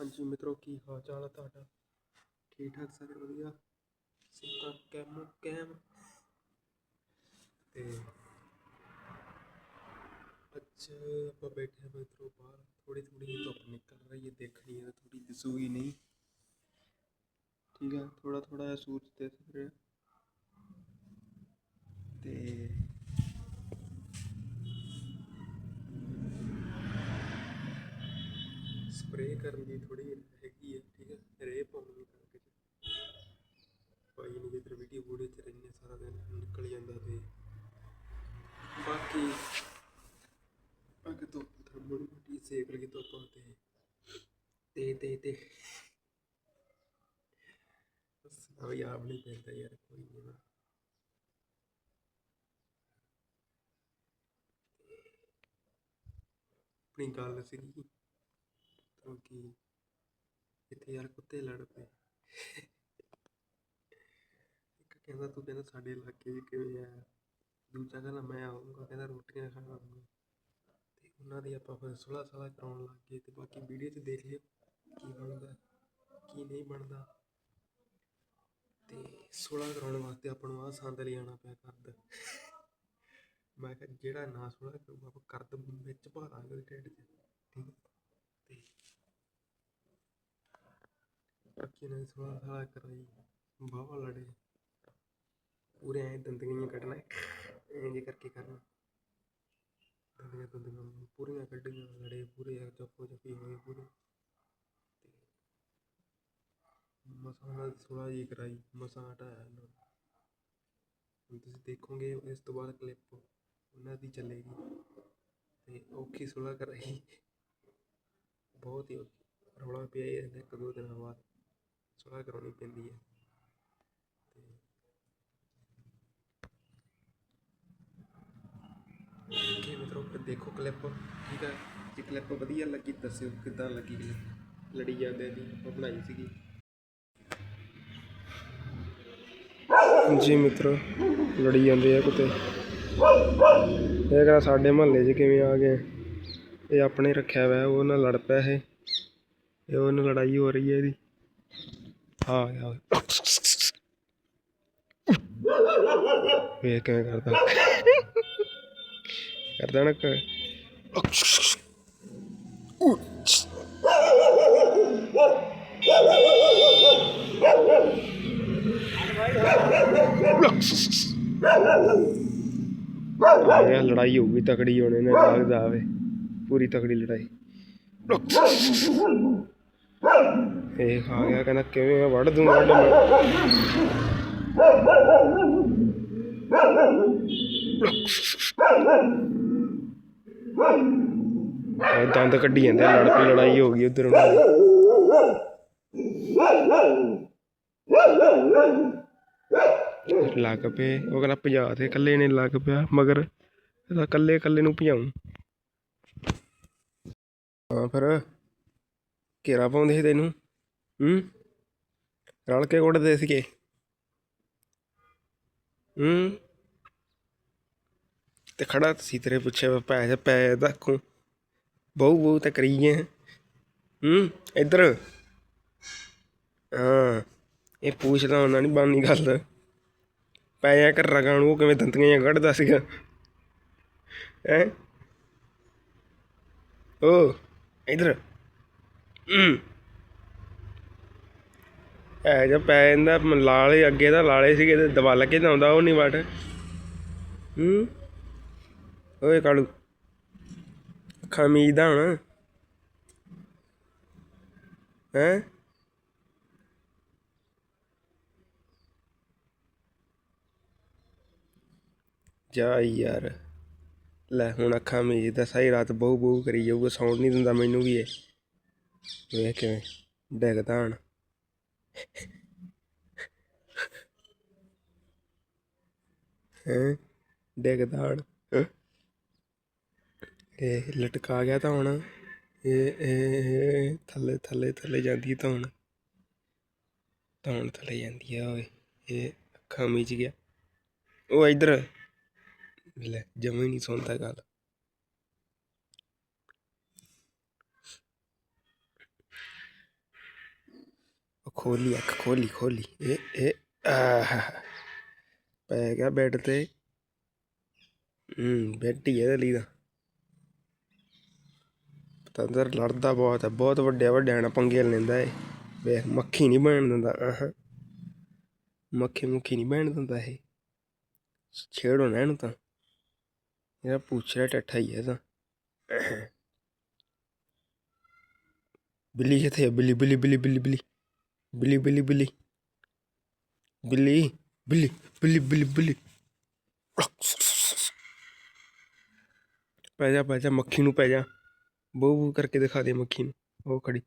ਹਾਂਜੀ ਮਿੱਤਰੋ, ਕੀ ਹਾਲ ਚਾਲ ਹੈ ਤੁਹਾਡਾ? ਠੀਕ ਠਾਕ ਸਾਰੇ ਵਧੀਆ? ਸਿੱਧਾ ਕੈਮੋ, ਕੈਮ। ਤੇ ਅੱਜ ਆਪਾਂ ਬੈਠੇ ਹਾਂ ਮਿੱਤਰੋ ਬਾਹਰ। ਥੋੜੀ ਥੋੜੀ ਜਿਹੀ ਧੁੱਪ ਨਿਕਲ ਰਹੀ ਹੈ, ਦੇਖਣੀ ਹੈ ਥੋੜੀ ਦਿਸੂਗੀ ਨਹੀਂ। ਠੀਕ ਹੈ ਥੋੜਾ ਥੋੜਾ ਜਿਹਾ ਸੂਰਜ ਦਿਸ ਰਿਹਾ ਤੇ ਸਪਰੇਅ ਕਰਨ ਦੀ ਥੋੜੀ ਹੈਗੀ ਹੈ ਠੀਕ ਹੈ ਰੇ ਪਾਉਣੀ ਕਣਕ ਭਾਈ ਨਹੀਂ ਜਿੱਧਰ ਵੀਡੀਓ ਵੀਡੀਓ ਚ ਰਹਿੰਦੇ, ਸਾਰਾ ਦਿਨ ਨਿਕਲ ਜਾਂਦਾ ਤੇ। ਬਾਕੀ ਅੱਗੇ ਤੋਂ ਥਰਮਲ ਮਿੱਟੀ ਸੇਕ ਲਗੀ ਤੋਂ। ਤੇ ਤੇ ਤੇ। ਤੇ ਬਸ ਅਭੀ ਨਹੀਂ ਪੈਂਦਾ ਯਾਰ, ਕੋਈ ਨਹੀਂ ਨਾ। ਆਪਣੀ ਗੱਲ ਸੀਗੀ। ਕਿਉਂਕਿ ਇੱਥੇ ਯਾਰ ਕੁੱਤੇ ਲੜ ਪਏ। ਇੱਕ ਕਹਿੰਦਾ, ਤੂੰ ਕਹਿੰਦਾ ਸਾਡੇ ਇਲਾਕੇ 'ਚ ਕਿਵੇਂ ਆ? ਦੂਜਾ ਕਹਿੰਦਾ, ਮੈਂ ਆਉਂਗਾ ਕਹਿੰਦਾ, ਰੋਟੀਆਂ ਖਾਣ ਆਉਂਗਾ ਤੇ ਉਹਨਾਂ ਦੀ ਆਪਾਂ ਫਿਰ ਸੁਲਾ ਸਲਾ ਕਰਾਉਣ ਲੱਗ ਗਏ ਤੇ ਬਾਕੀ ਵੀਡੀਓ 'ਚ ਦੇਖ ਲਿਓ ਕੀ ਬਣਦਾ, ਕੀ ਨਹੀਂ ਬਣਦਾ। ਤੇ ਸੁਲਾ ਕਰਾਉਣ ਵਾਸਤੇ ਆਪਾਂ ਨੂੰ ਆਹ ਸੰਦ ਲਿਆਉਣਾ ਪਿਆ ਕਰਦ। ਮੈਂ ਕਿਹਾ, ਜਿਹੜਾ ਨਾ ਸੁਲਾ ਕਰੂਗਾ, ਆਪਾਂ ਕਰਦ ਵਿੱਚ ਪਾ ਦਾਂਗੇ ਉਹਦੇ ਢਿੱਡ 'ਚ ਠੀਕ ਹੈ ਤੇ ਬਾਕੀ ਨੇ ਸੁਲਾ ਸਲਾ ਕਰਾਈ। ਬਾਵਾ ਲੜੇ। ਪੂਰੇ ਐਂ ਦੰਦੀਆਂ ਕੱਢਣਾ। ਐਂ ਕਰਕੇ ਕਰਨਾ। ਦੰਦੀਆਂ ਦੰਦੀਆਂ ਪੂਰੀਆਂ ਕੱਢੀਆਂ, ਲੜੇ ਪੂਰੇ ਜੱਫੋ ਚੱਪੀ ਹੋਏ ਪੂਰੇ। ਮਸਾਂ ਨਾਲ ਸੁਲਾ ਜੀ ਕਰਾਈ, ਮਸਾਂ ਹਟਾਇਆ ਇਹਨਾਂ ਨੂੰ। ਤੁਸੀਂ ਦੇਖੋਗੇ ਇਸ ਤੋਂ ਬਾਅਦ ਕਲਿੱਪ ਉਹਨਾਂ ਦੀ ਚੱਲੇਗੀ। ਤੇ ਔਖੀ ਸੁਲਾ ਕਰਾਈ। ਬਹੁਤ ਹੀ ਔਖੀ। ਰੌਲਾ ਪਿਆ ਹੀ ਇੱਕ ਦੋ ਦਿਨਾਂ ਬਾਅਦ। ਸੁਲਾ ਕਰਾਉਣੀ ਪੈਂਦੀ ਹੈ ਤੇ ਕਿ ਮਿੱਤਰੋ ਫਿਰ ਦੇਖੋ ਕਲਿੱਪ ਠੀਕ ਹੈ ਜੇ ਕਲਿੱਪ ਵਧੀਆ ਲੱਗੀ ਦੱਸਿਓ ਕਿੱਦਾਂ ਲੱਗੀ ਕਲਿੱਪ ਲੜੀ ਜਾਂਦੇ ਦੀ ਆਪਾਂ ਬਣਾਈ ਸੀਗੀ ਜੀ ਮਿੱਤਰੋ ਲੜੀ ਜਾਂਦੇ ਆ ਕੁੱਤੇ ਇਹ ਕਹਿੰਦਾ ਸਾਡੇ ਮਹੱਲੇ 'ਚ ਕਿਵੇਂ ਆ ਗਏ ਇਹ ਆਪਣੇ ਰੱਖਿਆ ਹੋਇਆ ਉਹ ਨਾਲ ਲੜ ਪਿਆ ਇਹ ਇਹ ਉਹਨਾਂ ਲੜਾਈ ਹੋ ਰਹੀ ਹੈ ਇਹਦੀ ਆ ਗਿਆ ਵੇਖ ਕਿਵੇਂ ਕਰਦਾ? ਕਰਦਾ ਨਾ ਕਿ ਆ ਲੜਾਈ ਹੋਊਗੀ, ਤਕੜੀ ਹੋਣੇ ਨੇ ਲੱਗਦਾ ਆਵੇ। ਪੂਰੀ ਤਕੜੀ ਲੜਾਈ। ਇਹ ਖਾ ਗਿਆ ਕਹਿੰਦਾ ਕਿਵੇਂ ਆ ਵੜ ਦੂੰ ਵੜ ਮੈਂ। ਦੰਦ ਕੱਢੀ ਜਾਂਦੇ ਆ, ਲੜ ਪਈ ਲੜਾਈ ਹੋ ਗਈ ਉਧਰ। ਉਹਨਾਂ ਦੀ ਲੱਗ ਪਏ ਉਹ ਕਹਿੰਦਾ ਭਜਾ ਤੇ ਇਕੱਲੇ ਨੇ ਲੱਗ ਪਿਆ ਮਗਰ ਇਹਦਾ ਇਕੱਲੇ ਇਕੱਲੇ ਨੂੰ ਭਜਾਉਂ। ਹਾਂ ਫਿਰ ਘੇਰਾ ਪਾਉਂਦੇ ਸੀ ਤੈਨੂੰ। ਰਲ ਕੇ ਕੁੱਟਦੇ ਸੀਗੇ ਹੂੰ ਤੇ ਖੜਾ ਸੀ ਤੇਰੇ ਪਿੱਛੇ ਪੈ ਜਾ ਪੈ ਦੇਖੂ ਬਹੁ ਬਹੁ ਤਾਂ ਕਰੀ ਗਿਆ ਹੂੰ ਇੱਧਰ ਹਾਂ ਇਹ ਪੁੱਛਦਾ ਉਹਨਾਂ ਨਹੀਂ ਬਾਨੀ ਗੱਲ ਪੈ ਜਾ ਕਰ ਰਗਾਂ ਨੂੰ ਉਹ ਕਿਵੇਂ ਦੰਦੀਆਂ ਜਿਹੀਆਂ ਕੱਢਦਾ ਸੀਗਾ ਹੈ ਓ ਇੱਧਰ ਹੂੰ ਐ ਜਾ ਪੈ ਜਾਂਦਾ, ਮ- ਲਾਲੇ ਅੱਗੇ ਤਾਂ ਲਾਲੇ ਸੀਗੇ ਤੇ ਦਬਾ ਕੇ ਤਾਂ ਆਉਂਦਾ ਉਹ ਨਹੀਂ ਵਟ। ਹੂੰ? ਓਏ ਕਾਲੂ। ਅੱਖਾਂ ਮੀਚਦਾ ਹੁਣ। ਹੈ? ਜਾ ਯਾਰ। ਲੈ ਹੁਣ ਅੱਖਾਂ ਮੀਚਦਾ ਸਾਰੀ ਰਾਤ ਬਹੁ ਬਹੁ ਕਰੀ ਜਾਊਗਾ, ਸੌਣ ਨਹੀਂ ਦਿੰਦਾ ਮੈਨੂੰ ਵੀ ਇਹ। ਵੇਖ ਕਿਵੇਂ ਡਿੱਗਦਾ ਹਣ। ਹੈ? ਡਿੱਗਦਾ ਹਣ ਇਹ ਲਟਕਾ ਗਿਆ ਤਾਂ ਹੁਣ। ਇਹ ਇਹ ਥੱਲੇ ਥੱਲੇ ਥੱਲੇ ਜਾਂਦੀ ਤਾਂ ਹੁਣ। ਤਾਂ ਹੁਣ ਥੱਲੇ ਜਾਂਦੀ ਆ, ਓਏ। ਇਹ ਅੱਖਾਂ ਮੀਚ ਗਿਆ। ਉਹ ਇੱਧਰ। ਲੈ, ਜਮਾ ਹੀ ਨਹੀਂ ਸੁਣਦਾ ਗੱਲ। ਖੋਲੀ, ਅੱਖ ਖੋਲੀ ਖੋਲੀ। ਇਹ ਇਹ ਪੈ ਗਿਆ ਬੈੱਡ ਤੇ। ਹੂੰ ਬੈੱਡ ਹੀ ਇਹਦੇ ਲਈ ਤਾਂ। ਪਤੰਦਰ ਲੜਦਾ ਬਹੁਤ ਹੈ। ਬਹੁਤ ਵੱਡੇ ਵੱਡਿਆਂ ਨਾਲ ਪੰਗੇ ਲੈਂਦਾ ਏ ਵੇਖ, ਮੱਖੀ ਨਹੀਂ ਬਣ ਦਿੰਦਾ। ਆਹ। ਮੱਖੀ ਮੁੱਖੀ ਨਹੀਂ ਬਣ ਦਿੰਦਾ ਇਹ। ਛੇੜੋ ਨਾ ਇਹਨੂੰ ਤਾਂ। ਇਹਦਾ ਪੁੱਛਿਆ ਟੱਠਾ ਹੀ ਹੈ ਤਾਂ। ਬਿੱਲੀ ਕਿੱਥੇ ਹੈ? ਬਿੱਲੀ ਬਿੱਲੀ ਬਿੱਲੀ ਬਿੱਲੀ ਬਿੱਲੀ। ਬਿੱਲੀ ਬਿੱਲੀ ਬਿੱਲੀ ਬਿੱਲੀ ਬਿੱਲੀ ਬਿੱਲੀ ਬਿੱਲੀ ਬਿੱਲੀ ਪੈ ਜਾ ਪੈ ਜਾ, ਮੱਖੀ ਨੂੰ ਪੈ ਜਾ। ਬੂ ਬੋ ਕਰਕੇ ਦਿਖਾ ਦੇ ਮੱਖੀ ਨੂੰ। ਉਹ ਖੜੀ।